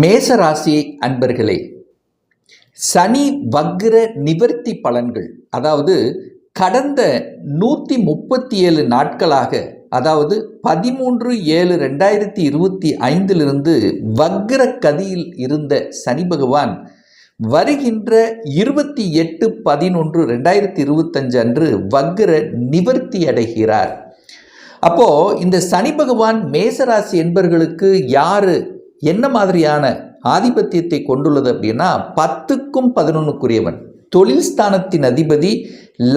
மேசராசி அன்பர்களே சனி வக்ர நிவர்த்தி பலன்கள் அதாவது கடந்த நூற்றி முப்பத்தி ஏழு நாட்களாக அதாவது பதிமூன்று ஏழு ரெண்டாயிரத்தி இருபத்தி ஐந்திலிருந்து வக்ர கதியில் இருந்த சனி பகவான் வருகின்ற இருபத்தி எட்டு பதினொன்று ரெண்டாயிரத்தி இருபத்தஞ்சு அன்று வக்ர நிவர்த்தி அடைகிறார். அப்போது இந்த சனி பகவான் மேசராசி என்பர்களுக்கு யார் என்ன மாதிரியான ஆதிபத்தியத்தை கொண்டுள்ளது அப்படின்னா பத்துக்கும் பதினொன்றுக்குரியவன் தொழில் ஸ்தானத்தின் அதிபதி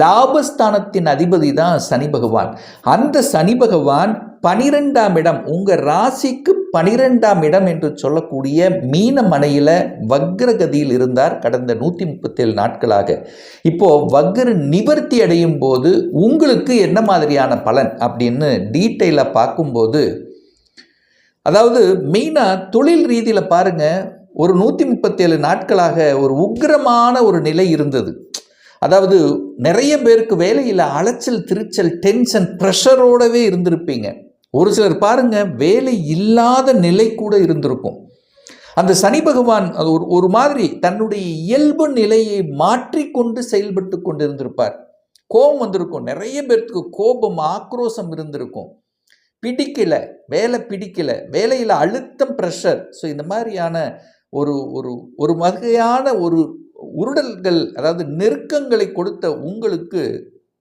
லாபஸ்தானத்தின் அதிபதி தான் சனி பகவான். அந்த சனி பகவான் பனிரெண்டாம் இடம் உங்கள் ராசிக்கு பனிரெண்டாம் இடம் என்று சொல்லக்கூடிய மீன மனையில் வக்ரகதியில் இருந்தார் கடந்த நூற்றி முப்பத்தேழு நாட்களாக. இப்போது வக்ர நிவர்த்தி அடையும் போது உங்களுக்கு என்ன மாதிரியான பலன் அப்படின்னு டீட்டெயிலாக பார்க்கும்போது அதாவது மெயினாக தொழில் ரீதியில் பாருங்கள் ஒரு நூற்றி முப்பத்தேழு நாட்களாக ஒரு உக்கிரமான ஒரு நிலை இருந்தது. அதாவது நிறைய பேருக்கு வேலையில் அலைச்சல் திருச்சல் டென்ஷன் ப்ரெஷரோடவே இருந்திருப்பீங்க. ஒரு சிலர் பாருங்க வேலை இல்லாத நிலை கூட இருந்திருக்கும். அந்த சனி பகவான் அது ஒரு ஒரு மாதிரி தன்னுடைய இயல்பு நிலையை மாற்றிக்கொண்டு செயல்பட்டு கொண்டு இருந்திருப்பார் கோபம் வந்திருக்கும். நிறைய பேர்த்துக்கு கோபம் ஆக்ரோஷம் இருந்திருக்கும். பிடிக்கல வேலை பிடிக்கல வேலையில் அழுத்தம் ப்ரெஷர் ஸோ இந்த மாதிரியான ஒரு ஒரு ஒரு வகையான ஒரு உருடல்கள் அதாவது நெருக்கங்களை கொடுத்த உங்களுக்கு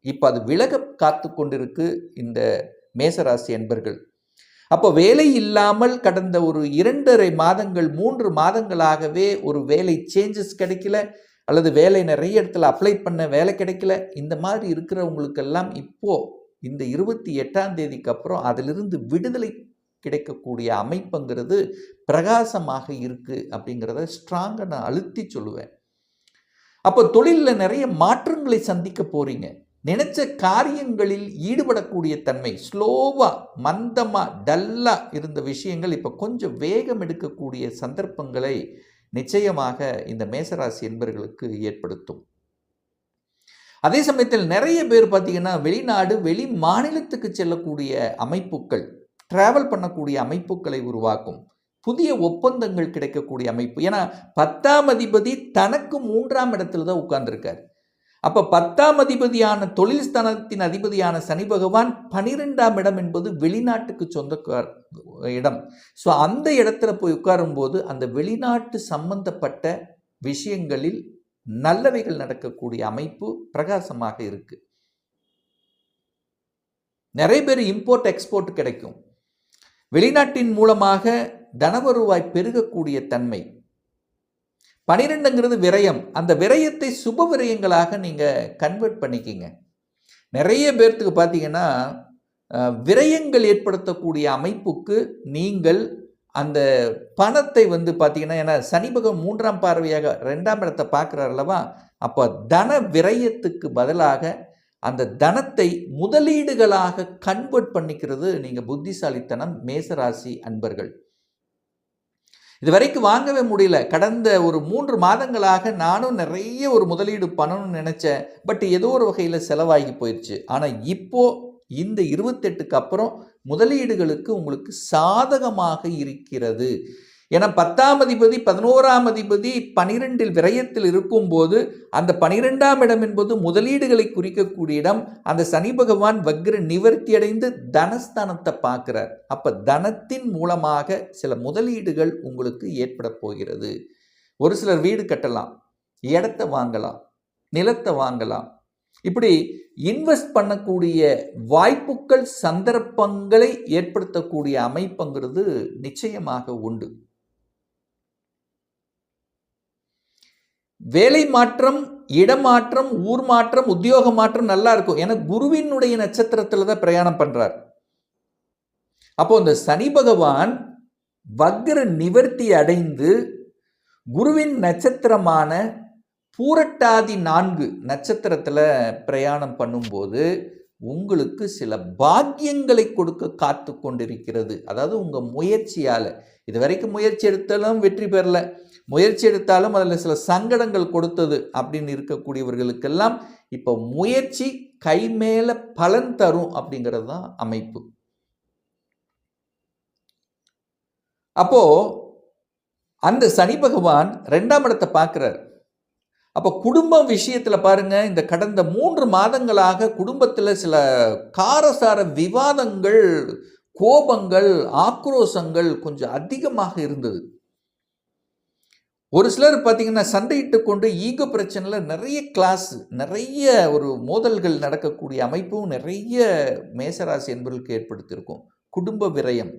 இப்போ அது விலக காத்து கொண்டிருக்கு இந்த மேசராசி என்பர்கள் அப்போ வேலை இல்லாமல் கடந்த ஒரு இரண்டரை மாதங்கள் மூன்று மாதங்களாகவே ஒரு வேலை சேஞ்சஸ் கிடைக்கல அல்லது வேலை நிறைய இடத்துல அப்ளை பண்ண வேலை கிடைக்கல இந்த மாதிரி இருக்கிறவங்களுக்கெல்லாம் இப்போது இந்த இருபத்தி எட்டாம் தேதிக்கு அப்புறம் அதிலிருந்து விடுதலை கிடைக்கக்கூடிய அமைப்புங்கிறது பிரகாசமாக இருக்குது அப்படிங்கிறத ஸ்ட்ராங்காக நான் அழுத்தி சொல்லுவேன். அப்போ தொழிலில் நிறைய மாற்றங்களை சந்திக்க போகிறீங்க நினைச்ச காரியங்களில் ஈடுபடக்கூடிய தன்மை ஸ்லோவாக மந்தமாக டல்லாக இருந்த விஷயங்கள் இப்போ கொஞ்சம் வேகம் எடுக்கக்கூடிய சந்தர்ப்பங்களை நிச்சயமாக இந்த மேசராசி என்பர்களுக்கு ஏற்படுத்தும். அதே சமயத்தில் நிறைய பேர் பார்த்திங்கன்னா வெளிநாடு வெளி மாநிலத்துக்கு செல்லக்கூடிய அமைப்புகள் ட்ராவல் பண்ணக்கூடிய அமைப்புகளை உருவாக்கும். புதிய ஒப்பந்தங்கள் கிடைக்கக்கூடிய அமைப்பு. ஏன்னா பத்தாம் அதிபதி தனக்கு மூன்றாம் இடத்துல தான் உட்கார்ந்துருக்கார். அப்போ பத்தாம் அதிபதியான தொழில் ஸ்தானத்தின் அதிபதியான சனி பகவான் பனிரெண்டாம் இடம் என்பது வெளிநாட்டுக்கு சொந்த இடம். ஸோ அந்த இடத்துல போய் உட்காரும்போது அந்த வெளிநாட்டு சம்பந்தப்பட்ட விஷயங்களில் நல்லவைகள் நடக்கக்கூடிய அமைப்பு பிரகாசமாக இருக்கு. நிறைய பேர் இம்போர்ட் எக்ஸ்போர்ட் கிடைக்கும். வெளிநாட்டின் மூலமாக தனவருவாய் பெருகக்கூடிய தன்மை. பனிரெண்டுங்கிறது விரயம். அந்த விரயத்தை சுப விரயங்களாக நீங்கள் கன்வெர்ட் பண்ணிக்கிங்க. நிறைய பேர்த்துக்கு பார்த்தீங்கன்னா விரயங்கள் ஏற்படுத்தக்கூடிய அமைப்புக்கு நீங்கள் அந்த பணத்தை வந்து பார்த்தீங்கன்னா ஏன்னா சனி பகவான் மூன்றாம் பார்வையாக ரெண்டாம் இடத்தை பார்க்குறார் அல்லவா? அப்போ தன விரயத்துக்கு பதிலாக அந்த தனத்தை முதலீடுகளாக கன்வெர்ட் பண்ணிக்கிறது நீங்கள் புத்திசாலித்தனம் மேசராசி அன்பர்கள். இது வரைக்கும் வாங்கவே முடியல. கடந்த ஒரு மூன்று மாதங்களாக நானும் நிறைய ஒரு முதலீடு பண்ணணும்னு நினச்சேன். பட் ஏதோ ஒரு வகையில் செலவாகி போயிடுச்சு ஆனால் இப்போது இந்த இருபத்தெட்டுக்கு அப்புறம் முதலீடுகளுக்கு உங்களுக்கு சாதகமாக இருக்கிறது. ஏன்னா பத்தாம் அதிபதி பதினோராம் அதிபதி பனிரெண்டில் விரயத்தில் இருக்கும்போது அந்த பனிரெண்டாம் இடம் என்பது முதலீடுகளை குறிக்கக்கூடிய இடம். அந்த சனி பகவான் வக்ர நிவர்த்தி அடைந்து தனஸ்தானத்தை பார்க்கிறார். அப்போ தனத்தின் மூலமாக சில முதலீடுகள் உங்களுக்கு ஏற்பட போகிறது. ஒரு சிலர் வீடு கட்டலாம் இடத்தை வாங்கலாம் நிலத்தை வாங்கலாம் இப்படி இன்வெஸ்ட் பண்ணக்கூடிய வாய்ப்புகள் சந்தர்ப்பங்களை ஏற்படுத்தக்கூடிய அமைப்புங்கிறது நிச்சயமாக உண்டு. வேலை மாற்றம் இடமாற்றம் ஊர் மாற்றம் உத்தியோக மாற்றம் நல்லா இருக்கும். ஏன்னா குருவினுடைய நட்சத்திரத்தில் தான் பிரயாணம் பண்றார். அப்போ இந்த சனி பகவான் வக்ர நிவர்த்தி அடைந்து குருவின் நட்சத்திரமான பூரட்டாதி நான்கு நட்சத்திரத்தில் பிரயாணம் பண்ணும்போது உங்களுக்கு சில பாக்கியங்களை கொடுக்க காத்து கொண்டிருக்கிறது. அதாவது உங்கள் முயற்சியால். இது வரைக்கும் முயற்சி எடுத்தாலும் வெற்றி பெறல. முயற்சி எடுத்தாலும் அதில் சில சங்கடங்கள் கொடுத்தது அப்படின்னு இருக்கக்கூடியவர்களுக்கெல்லாம் இப்போ முயற்சி கை மேலே பலன் தரும் அப்படிங்கிறது தான் அமைப்பு. அப்போது அந்த சனி பகவான் ரெண்டாம் இடத்தை பார்க்குறார். அப்போ குடும்பம் விஷயத்தில் பாருங்கள் இந்த கடந்த மூன்று மாதங்களாக குடும்பத்தில் சில காரசார விவாதங்கள் கோபங்கள் ஆக்ரோஷங்கள் கொஞ்சம் அதிகமாக இருந்தது. ஒரு சிலர் பார்த்தீங்கன்னா சண்டையிட்டு கொண்டு ஈகோ பிரச்சனையில் நிறைய கிளாஸ் நிறைய ஒரு மோதல்கள் நடக்கக்கூடிய அமைப்பும் நிறைய மேசராசி என்பவர்களுக்கு ஏற்படுத்தியிருக்கும். குடும்ப விரயம்.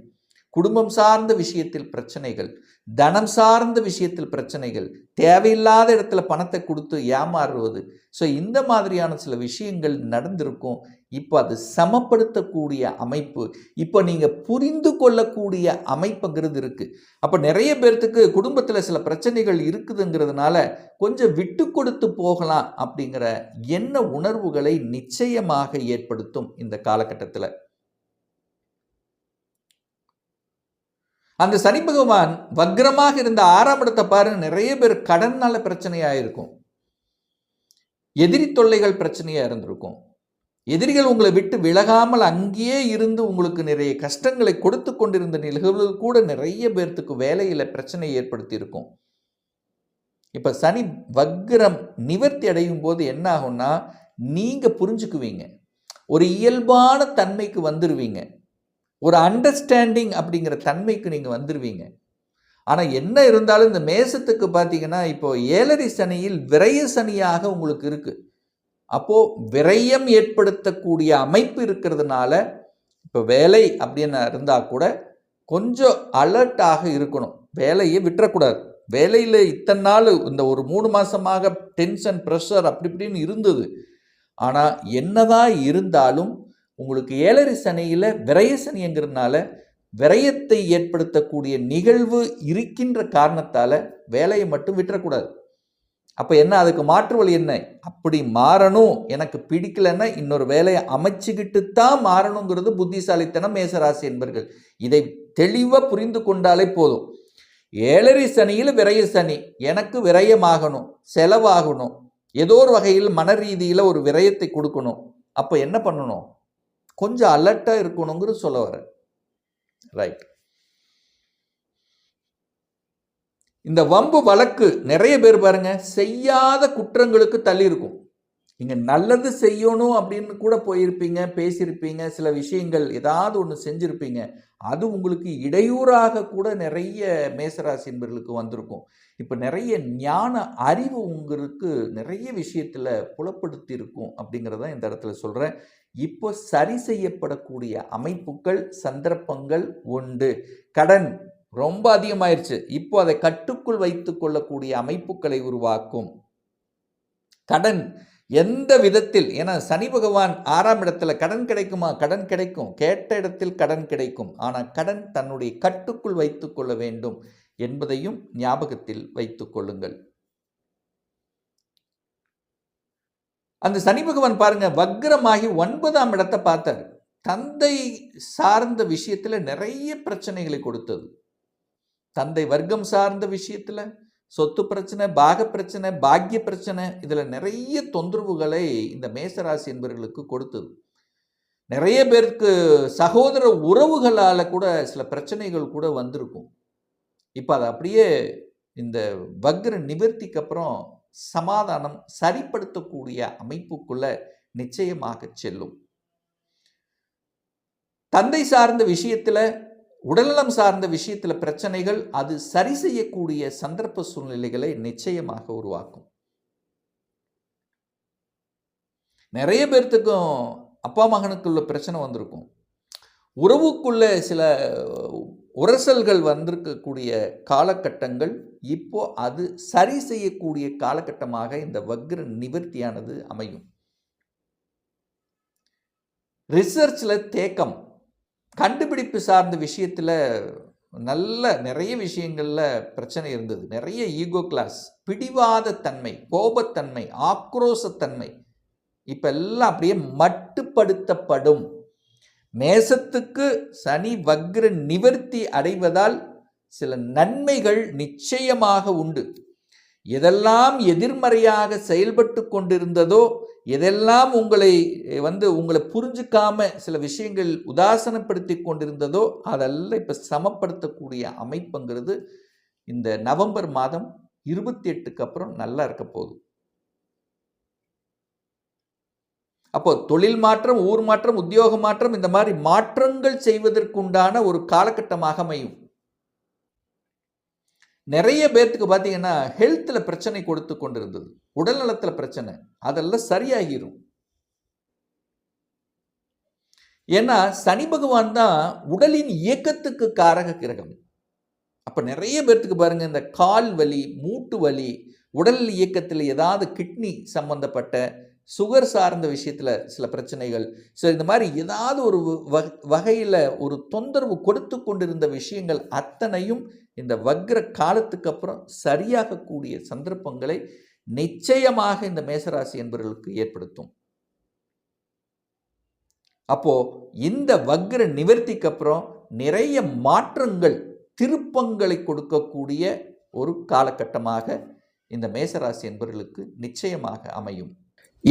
குடும்பம் சார்ந்த விஷயத்தில் பிரச்சனைகள் தனம் சார்ந்த விஷயத்தில் பிரச்சனைகள் தேவையில்லாத இடத்துல பணத்தை கொடுத்து ஏமாறுவது. ஸோ இந்த மாதிரியான சில விஷயங்கள் நடந்திருக்கும். இப்போ அது சமப்படுத்தக்கூடிய அமைப்பு. இப்போ நீங்கள் புரிந்து கொள்ளக்கூடிய அமைப்புங்கிறது இருக்குது அப்போ நிறைய பேர்த்துக்கு குடும்பத்தில் சில பிரச்சனைகள் இருக்குதுங்கிறதுனால கொஞ்சம் விட்டு கொடுத்து போகலாம் அப்படிங்கிற எண்ண உணர்வுகளை நிச்சயமாக ஏற்படுத்தும் இந்த காலகட்டத்தில். அந்த சனி பகவான் வக்ரமாக இருந்த ஆறாம் இடத்தை பாருங்க நிறைய பேர் கடன்னால பிரச்சனையாக இருக்கும் எதிரி தொல்லைகள் பிரச்சனையாக இருந்திருக்கும். எதிரிகள் உங்களை விட்டு விலகாமல் அங்கேயே இருந்து உங்களுக்கு நிறைய கஷ்டங்களை கொடுத்து கொண்டிருந்த நிகழ்வுகள் கூட நிறைய பேர்த்துக்கு வேலையில் பிரச்சனை ஏற்படுத்தியிருக்கும். இப்போ சனி வக்ரம் நிவர்த்தி அடையும் போது என்ன ஆகும்னா நீங்கள் புரிஞ்சுக்குவீங்க. ஒரு இயல்பான தன்மைக்கு வந்துடுவீங்க ஒரு அண்டர்ஸ்டாண்டிங் அப்படிங்கிற தன்மைக்கு நீங்கள் வந்துடுவீங்க ஆனால் என்ன இருந்தாலும் இந்த மேசத்துக்கு பார்த்தீங்கன்னா இப்போ ஏழரை சனியில் விரய சனியாக உங்களுக்கு இருக்குது அப்போது விரயம் ஏற்படுத்தக்கூடிய அமைப்பு இருக்கிறதுனால இப்போ வேலை அப்படின்னு இருந்தால் கூட கொஞ்சம் அலர்ட்டாக இருக்கணும். வேலையை விட்டுறக்கூடாது. வேலையில் இத்தனை நாள் இந்த ஒரு மூணு மாதமாக டென்ஷன் ப்ரெஷர் அப்படி இப்படின்னு இருந்தது. ஆனால் என்னதான் இருந்தாலும் உங்களுக்கு ஏழரை சனியில் விரய சனிங்கிறதுனால விரயத்தை ஏற்படுத்தக்கூடிய நிகழ்வு இருக்கின்ற காரணத்தால் வேலையை மட்டும் விட்டுறக்கூடாது. அப்போ என்ன அதுக்கு மாற்று வழி என்ன? அப்படி மாறணும். எனக்கு பிடிக்கலன்னா இன்னொரு வேலையை அமைச்சுக்கிட்டு தான் மாறணுங்கிறது புத்திசாலித்தனம் மேசராசி என்பர்கள். இதை தெளிவாக புரிந்து கொண்டாலே போதும். ஏழரை சனியில் விரய சனி. எனக்கு விரயமாகணும் செலவாகணும். ஏதோ ஒரு வகையில் மன ரீதியில் ஒரு விரயத்தை கொடுக்கணும். அப்போ என்ன பண்ணணும்? கொஞ்சம் அலர்ட்டாக இருக்கணுங்கிறது சொல்ல வரேன் ரைட் இந்த வம்பு வழக்கு நிறைய பேர் பாருங்க செய்யாத குற்றங்களுக்கு தள்ளி இருக்கும் நீங்கள் நல்லது செய்யணும் அப்படின்னு கூட போயிருப்பீங்க பேசியிருப்பீங்க சில விஷயங்கள் ஏதாவது ஒன்று செஞ்சுருப்பீங்க. அது உங்களுக்கு இடையூறாக கூட நிறைய மேசராசி என்பர்களுக்கு வந்திருக்கும். இப்போ நிறைய ஞான அறிவு உங்களுக்கு நிறைய விஷயத்தில் புலப்படுத்தி இருக்கும் அப்படிங்கிறத இந்த இடத்துல சொல்கிறேன் இப்போ சரி செய்யப்படக்கூடிய அமைப்புகள் சந்தர்ப்பங்கள் உண்டு. கடன் ரொம்ப அதிகமாயிருச்சு. இப்போ அதை கட்டுக்குள் வைத்து கொள்ளக்கூடிய அமைப்புகளை உருவாக்கும். கடன் எந்த விதத்தில்? ஏன்னா சனி பகவான் ஆறாம் இடத்துல கடன் கிடைக்குமா? கடன் கிடைக்கும். கேட்ட இடத்தில் கடன் கிடைக்கும். ஆனால் கடன் தன்னுடைய கட்டுக்குள் வைத்து கொள்ள வேண்டும். என்பதையும் ஞாபகத்தில் வைத்துக் கொள்ளுங்கள். அந்த சனி பகவான் பாருங்க வக்ரமாகி ஒன்பதாம் இடத்தை பார்த்தார். தந்தை சார்ந்த விஷயத்தில் நிறைய பிரச்சனைகளை கொடுத்தது. தந்தை வர்க்கம் சார்ந்த விஷயத்தில் சொத்து பிரச்சனை பாக பிரச்சனை பாக்கிய பிரச்சனை இதில் நிறைய தொந்தரவுகளை இந்த மேசராசி என்பவர்களுக்கு கொடுத்தது. நிறைய பேருக்கு சகோதர உறவுகளால் கூட சில பிரச்சனைகள் கூட வந்திருக்கும். இப்போ அதை அப்படியே இந்த வக்ர நிவர்த்திக்கு அப்புறம் சமாதானம் சரிப்படுத்தக்கூடிய அமைப்புக்குள்ள நிச்சயமாக செல்லும். தந்தை சார்ந்த விஷயத்தில் உடல்நலம் சார்ந்த விஷயத்தில் பிரச்சனைகள் அது சரி செய்யக்கூடிய சந்தர்ப்ப சூழ்நிலைகளை நிச்சயமாக உருவாக்கும். நிறைய பேர்த்துக்கும் அப்பா மகனுக்குள்ள பிரச்சனை வந்திருக்கும். உறவுக்குள்ள சில உரசல்கள் வந்திருக்கக்கூடிய காலகட்டங்கள் இப்போ அது சரி செய்யக்கூடிய காலகட்டமாக இந்த வக்ர நிவர்த்தியானது அமையும். ரிசர்ச்சில் தேக்கம் கண்டுபிடிப்பு சார்ந்த விஷயத்தில் நல்ல நிறைய விஷயங்களில் பிரச்சனை இருந்தது. நிறைய ஈகோ கிளாஸ் பிடிவாத தன்மை கோபத்தன்மை ஆக்ரோசத்தன்மை இப்போ எல்லாம் அப்படியே மட்டுப்படுத்தப்படும். மேசத்துக்கு சனி வக்ர நிவர்த்தி அடைவதால் சில நன்மைகள் நிச்சயமாக உண்டு. எதெல்லாம் எதிர்மறையாக செயல்பட்டு கொண்டிருந்ததோ எதெல்லாம் உங்களை வந்து உங்களை புரிஞ்சுக்காம சில விஷயங்கள் உதாசனப்படுத்தி கொண்டிருந்ததோ அதெல்லாம் இப்போ சமப்படுத்தக்கூடிய அமைப்புங்கிறது இந்த நவம்பர் மாதம் இருபத்தி எட்டுக்கு அப்புறம் நல்லா இருக்க போகுது. அப்போ தொழில் மாற்றம் ஊர் மாற்றம் உத்தியோக மாற்றம் இந்த மாதிரி மாற்றங்கள் செய்வதற்குண்டான ஒரு காலகட்டமாக அமையும். நிறைய பேர்த்துக்கு பார்த்தீங்கன்னா ஹெல்த்தில் பிரச்சனை கொடுத்து கொண்டிருந்தது. உடல் நலத்தில் பிரச்சனை. அதெல்லாம் சரியாகிரும். ஏன்னா சனி பகவான் தான் உடலின் இயக்கத்துக்கு காரக கிரகம். அப்போ நிறைய பேர்த்துக்கு பாருங்க இந்த கால் வலி மூட்டு வலி உடல் இயக்கத்தில் ஏதாவது கிட்னி சம்பந்தப்பட்ட சுகர் சார்ந்த விஷயத்தில் சில பிரச்சனைகள். ஸோ இந்த மாதிரி ஏதாவது ஒரு வகையில் ஒரு தொந்தரவு கொடுத்து கொண்டிருந்த விஷயங்கள் அத்தனையும் இந்த வக்ர காலத்துக்கு அப்புறம் சரியாகக்கூடிய சந்தர்ப்பங்களை நிச்சயமாக இந்த மேசராசி என்பவர்களுக்கு ஏற்படுத்தும். அப்போ இந்த வக்ர நிவர்த்திக்கு அப்புறம் நிறைய மாற்றங்கள் திருப்பங்களை கொடுக்கக்கூடிய ஒரு காலகட்டமாக இந்த மேசராசி என்பவர்களுக்கு நிச்சயமாக அமையும்.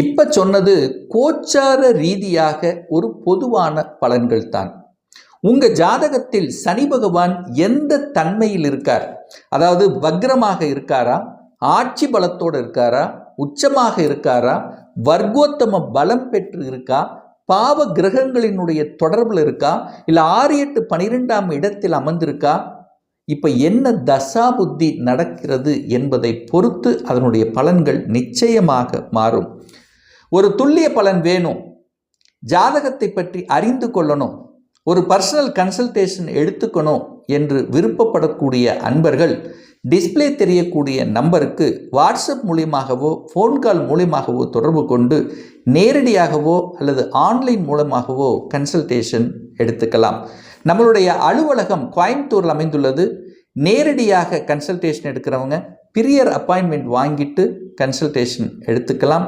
இப்ப சொன்னது கோச்சார ரீதியாக ஒரு பொதுவான பலன்கள் தான் உங்க ஜாதகத்தில் சனி பகவான் எந்த தன்மையில் இருக்கார்? அதாவது வக்ரமாக இருக்காரா? ஆட்சி பலத்தோடு இருக்காரா? உச்சமாக இருக்காரா? வர்க்கோத்தம பலம் பெற்று இருக்கா? பாவ கிரகங்களினுடைய தொடர்பில் இருக்கா? இல்லை ஆறு எட்டு பனிரெண்டாம் இடத்தில் அமர்ந்திருக்கா? இப்போ என்ன தசா புத்தி நடக்கிறது என்பதை பொறுத்து அதனுடைய பலன்கள் நிச்சயமாக மாறும். ஒரு துல்லிய பலன் வேணும். ஜாதகத்தை பற்றி அறிந்து கொள்ளணும். ஒரு பர்சனல் கன்சல்டேஷன் எடுத்துக்கணும் என்று விருப்பப்படக்கூடிய அன்பர்கள் டிஸ்பிளே தெரியக்கூடிய நம்பருக்கு வாட்ஸ்அப் மூலியமாகவோ ஃபோன் கால் மூலியமாகவோ தொடர்பு கொண்டு நேரடியாகவோ அல்லது ஆன்லைன் மூலமாகவோ கன்சல்டேஷன் எடுத்துக்கலாம். நம்மளுடைய அலுவலகம் கோயம்புத்தூரில் அமைந்துள்ளது. நேரடியாக கன்சல்டேஷன் எடுக்கிறவங்க பிரியர் அப்பாயின்மெண்ட் வாங்கிட்டு கன்சல்டேஷன் எடுத்துக்கலாம்.